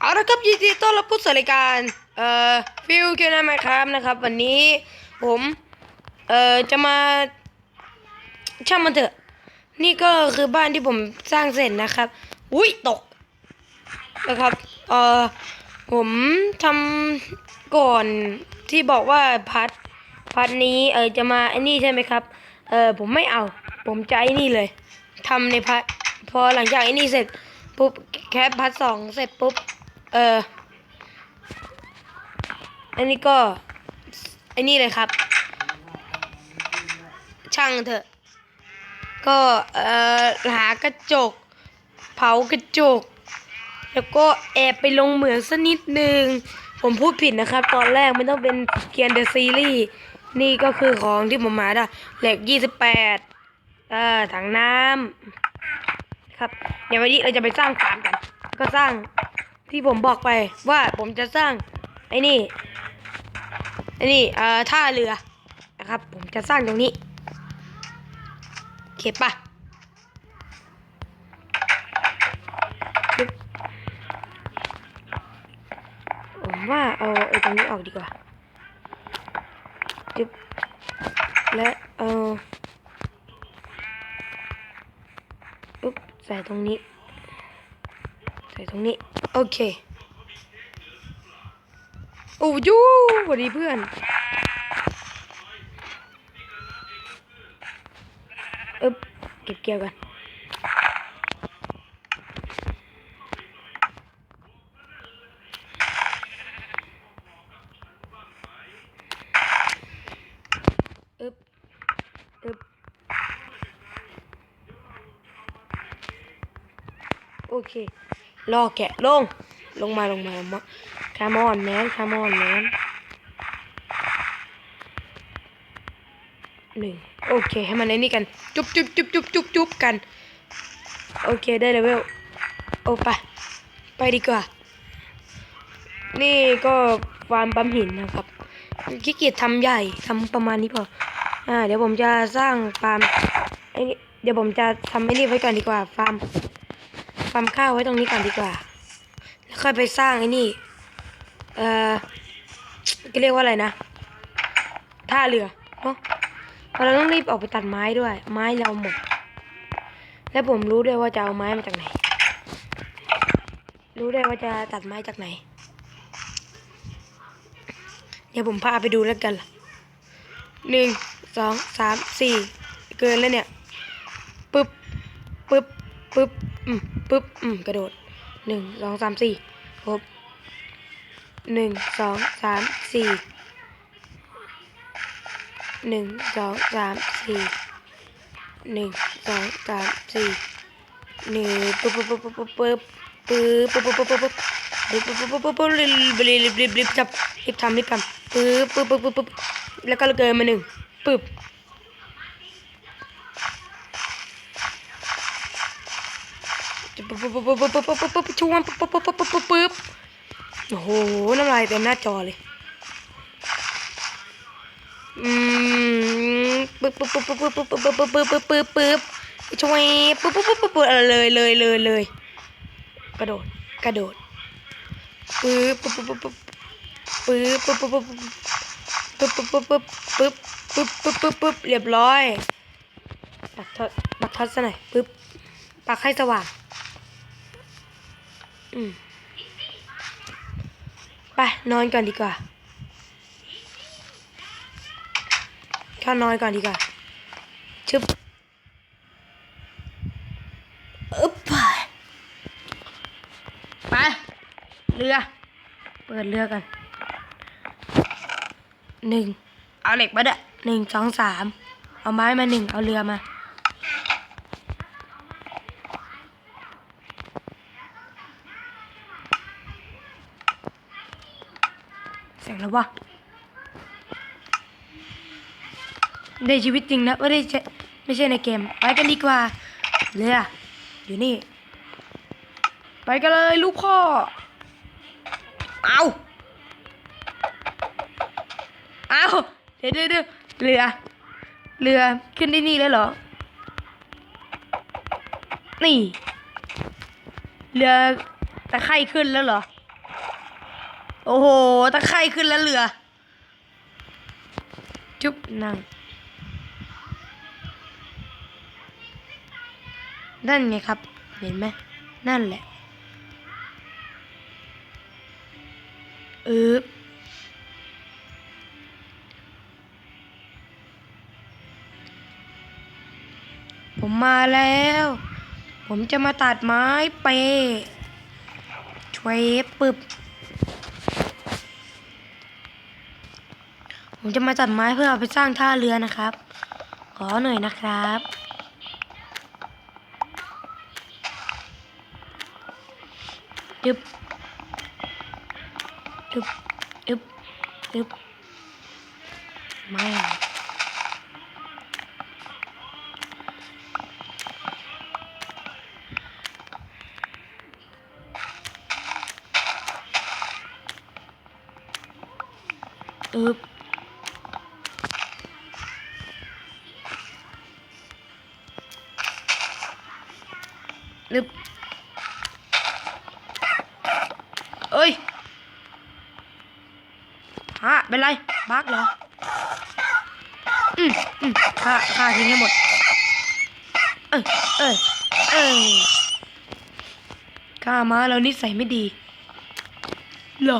เอาละครับยินดีต้อนรับผู้สู่รายการเอ่อฟิวคิวนาไมครับนะครับ วันนี้ผมเอ่อจะมาช่างมันเถอะ นี่ก็คือบ้านที่ผมสร้างเสร็จนะครับ อุ้ยตกนะครับเอ่อผมทำก่อนที่บอกว่าพัดพัดนี้เออจะมาไอ้นี่ใช่ไหมครับเออผมไม่เอา ผมจะไอ้นี่เลยทำในพัดพอหลังจากไอ้นี่เสร็จปุ๊บแคปพัดสองเสร็จปุ๊บ เอออันนี้ก็อันนี้เลยครับ ช่างเถอะ ก็เอ่อหากระจก เผากระจก แล้วก็แอบไปลงเหมืองสักนิดนึง ผมพูดผิดนะครับ ตอนแรกไม่ต้องเป็นเกียนเดอะซีรีส์นี่ก็คือของที่ผมมาได้เหล็กยี่สิบแปดเอ่อถังน้ำครับเดี๋ยววันนี้เราจะไปสร้างฟาร์มกัน ก็สร้าง ที่ผมบอกไปว่าผมจะสร้างไอ้นี่ไอ้นี่เอ่อท่าเรือนะครับ ผมจะสร้างตรงนี้โอเคปะผมว่าเอาไอ้ตรงนี้ออกดีกว่าจึ๊บและเอาอุ๊บใส่ตรงนี้ ใส่ตรงนี้ โอเค โอ้ยูสวัสดีเพื่อน เอ๊บเก็บเกี่ยวกันอ๊บอ๊บโอเค รอแกะลง ลงมาลงมาลงมาคามอนแมนคามอนแมนหนึ่งโอเค ให้มันในนี่กัน จุ๊บจุ๊บจุ๊บจุ๊บจุ๊บจุ๊บกัน โอเคได้เลเวลโอ้ไปไปดีกว่า นี่ก็ฟาร์มปั๊มหินนะครับขี้เกียจทำใหญ่ทำประมาณนี้พออ่าเดี๋ยวผมจะสร้างฟาร์มไอ้เดี๋ยวผมจะทำไอ้นี่ไว้ก่อนดีกว่าฟาร์ม ฟาร์มข้าวไว้ตรงนี้ก่อนดีกว่า แล้วค่อยไปสร้างไอ้นี่ เอ่อก็เรียกว่าอะไรนะ ท่าเรือเนาะเพราะเราต้องรีบออกไปตัดไม้ด้วย ไม้เราหมด และผมรู้ด้วยว่าจะเอาไม้มาจากไหน รู้ด้วยว่าจะตัดไม้จากไหน เดี๋ยวผมพาไปดูแล้วกันล่ะหนึ่งสองสามสี่เกินแล้วเนี่ย ปึ๊บอืมปึ๊บอืมกระโดดหนึ่งสองสามสี่ครบหนึ่งสองสามสี่หนึ่งสองสามสี่หนึ่งสองสามสี่หนึ่งปึ๊บปึ๊บปึ๊บปึ๊บปึ๊บปึ๊บปึ๊บปึ๊บปึ๊บปึ๊บปึ๊บปึ๊บปึ๊บปึ๊บปึ๊บรีบรีบรีบรีบจับรีบทำรีบทำปึ๊บปึ๊บปึ๊บปึ๊บปึ๊บแล้วก็เกินมาหนึ่งปึ๊บ ปุ๊บปุ๊บปุ๊บปุ๊บปุ๊บปุ๊บปุ๊บช่วงปุ๊บปุ๊บปุ๊บปุ๊บปุ๊บปุ๊บโอ้โหน้ำลายเต็มหน้าจอเลยอืมปุ๊บปุ๊บปุ๊บปุ๊บปุ๊บปุ๊บปุ๊บปุ๊บปุ๊บปุ๊บปุ๊บช่วยปุ๊บปุ๊บปุ๊บปุ๊บปุ๊บเลยเลยเลยเลยกระโดดกระโดดปุ๊บปุ๊บปุ๊บปุ๊บปุ๊บปุ๊บปุ๊บปุ๊บปุ๊บปุ๊บปุ๊บปุ๊บปุ๊บปุ๊บปุ๊บปุ๊บปุ๊บเรียบร้อยปักทอดปักทอดซะหน่อยปุ๊บปักให้สว่าง ไปนอนก่อนดีกว่า เข้านอนก่อนดีกว่า ชึบอึ๊บไปไป เรือ เปิดเรือกัน หนึ่ง เอาเหล็กมาเด้อหนึ่งสองสาม เอาไม้มาหนึ่ง เอาเรือมา เสียงแล้ วะในชีวิตจริงนะไม่ได้ใช่ไม่ใช่ในเกม ไปกันดีกว่าเรืออยู่นี่ ไปกันเลยลูกพ่อ เอาเอาเดี๋ยวเดี๋ยวเดี๋ยวเรือ เรือขึ้นได้นี่แล้วเหรอ นี่ เรือตะไคร่ขึ้นแล้วเหรอ โอ้โห ตะไคร่ขึ้นแล้วเรือ จุ๊บนั่งนั่นไงครับ เห็นไหม นั่นแหละอึบผมมาแล้ว ผมจะมาตัดไม้เปช่วยปึบ ผมจะมาตัดไม้เพื่อเอาไปสร้างท่าเรือนะครับ ขอหน่อยนะครับยึบยึบยึบยึบไม่ อึบเอ้ยฮะเป็นไรบักเหรอ อืมอืมฆ่าฆ่าทิ้งให้หมด เออเออเออฆ่ามาแล้วนิสัยไม่ดีหรอ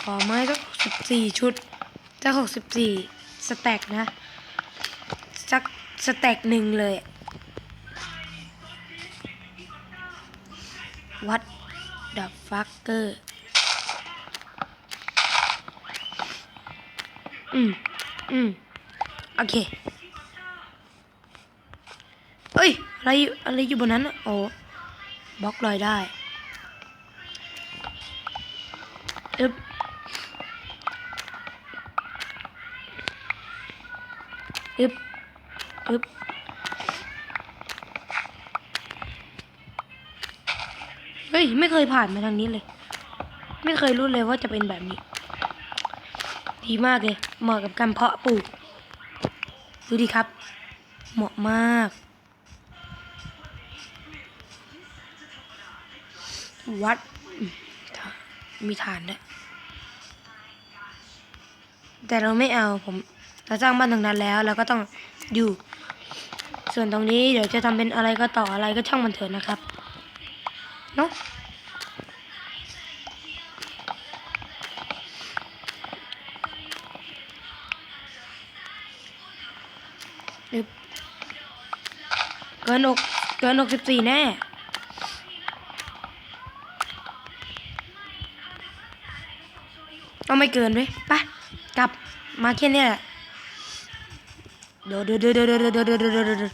ขอไม้สักสิบสี่ชุดสักหกสิบสี่ สแต็กนะ สักสแต็กหนึ่งเลย วัดดับฟักเกอร์อืม อืม โอเคเอ้ย อะไรอยู่อะไรอยู่บนนั้นอะโอ้บล็อกลอยได้ อึบอึบเฮ้ย ไม่เคยผ่านมาทางนี้เลย ไม่เคยรู้เลยว่าจะเป็นแบบนี้ ดีมากเลย เหมาะกับการเพาะปลูก ดูดิครับ เหมาะมาก วัดมมีฐานด้วยแต่เราไม่เอาผม เราสร้างบ้านตรงนั้นแล้วเราก็ต้องอยู่ ส่วนตรงนี้เดี๋ยวจะทำเป็นอะไรก็ต่ออะไรก็ช่างมันเถอะนะครับเนาะเกินอกเกินอกสิบสี่แน่เอาไม่เกินด้วยไปกลับมาแค่นี้แหละ เดี๋ยวเดี๋ยวเดี๋ยวเดี๋ยวเดี๋ยวเดี๋ยว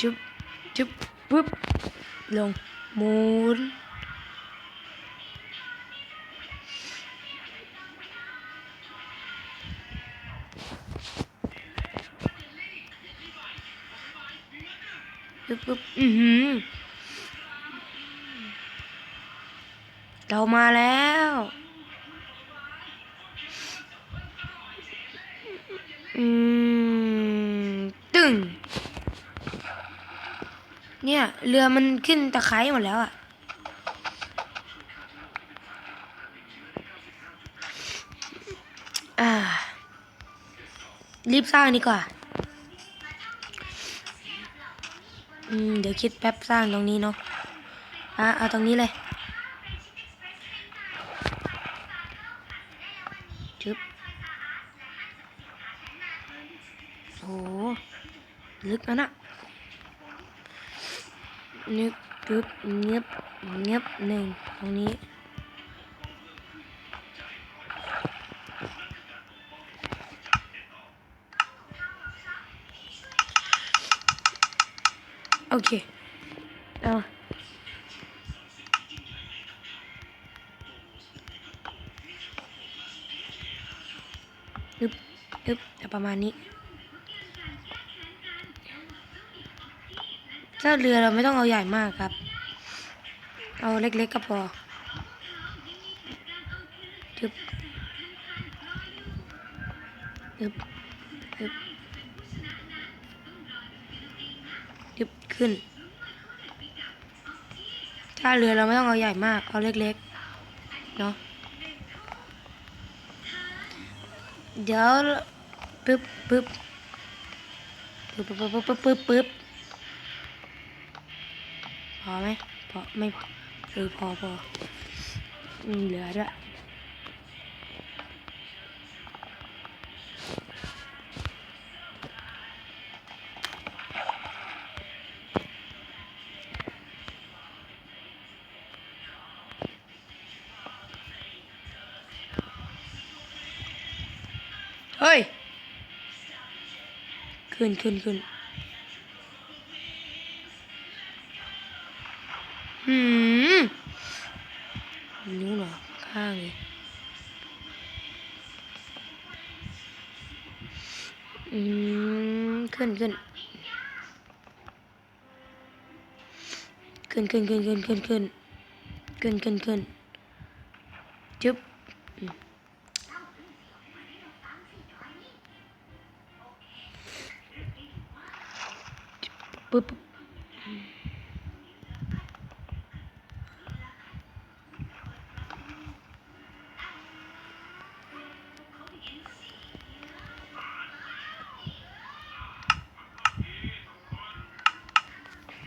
จุ๊บจุ๊บปุ๊บลงมุนปุ๊บปุ๊บอือหือเรามาแล้ว ตึงเนี่ย เรือมันขึ้นตะไคร้หมดแล้วอะอ่า รีบสร้างดีกว่า อืม เดี๋ยวคิดแป๊บสร้างตรงนี้เนาะ อะ เอาตรงนี้เลยจึ๊บ โหลึกนะน่ะนึกปึ๊บเงียบเงียบหนึ่งตรงนี้โอเคเอาอึบอึบแต่ประมาณนี้ ถ้าเรือเราไม่ต้องเอาใหญ่มากครับ เอาเล็กๆก็พอทึบทึบทึบทึบขึ้น ถ้าเรือเราไม่ต้องเอาใหญ่มาก เอาเล็กๆ เนาะ เดี๋ยวปึ๊บปึ๊บปึ๊บปึ๊บปึ๊บปึ๊บปึ๊บ พอไหมพอไม่เออพอพออืมเหลือด้วยเฮ้ย ขึ้นขึ้นขึ้น หืมนิ้วเหรอ ข้างเลยอืม ขึ้นขึ้นขึ้นขึ้นขึ้นขึ้นขึ้นขึ้นขึ้นขึ้นขึ้นจึ๊บปึ๊บ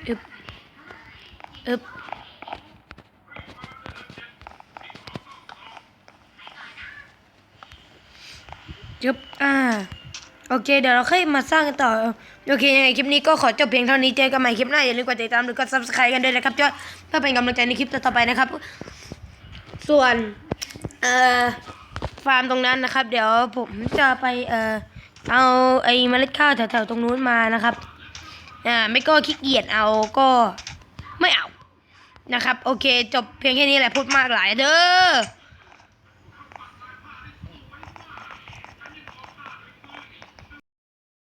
อึบอึบจึ๊บอ่า โอเค เดี๋ยวเราค่อยมาสร้างกันต่อ โอเค ยังไงคลิปนี้ก็ขอจบเพียงเท่านี้ เจอกันใหม่คลิปหน้า อย่าลืมกดติดตามหรือกด subscribe กันด้วยนะครับเพื่อเพื่อเป็นกำลังใจในคลิปต่อไปนะครับ ส่วน เอ่อ ฟาร์มตรงนั้นนะครับ เดี๋ยวผมจะไป เอ่อ เอาไอ้เมล็ดข้าวแถวๆตรงนู้นมานะครับ อ่าไม่ก็ขี้เกียจเอาก็ไม่เอานะครับ โอเค จบเพียงแค่นี้แหละพูดมากหลายเด้อ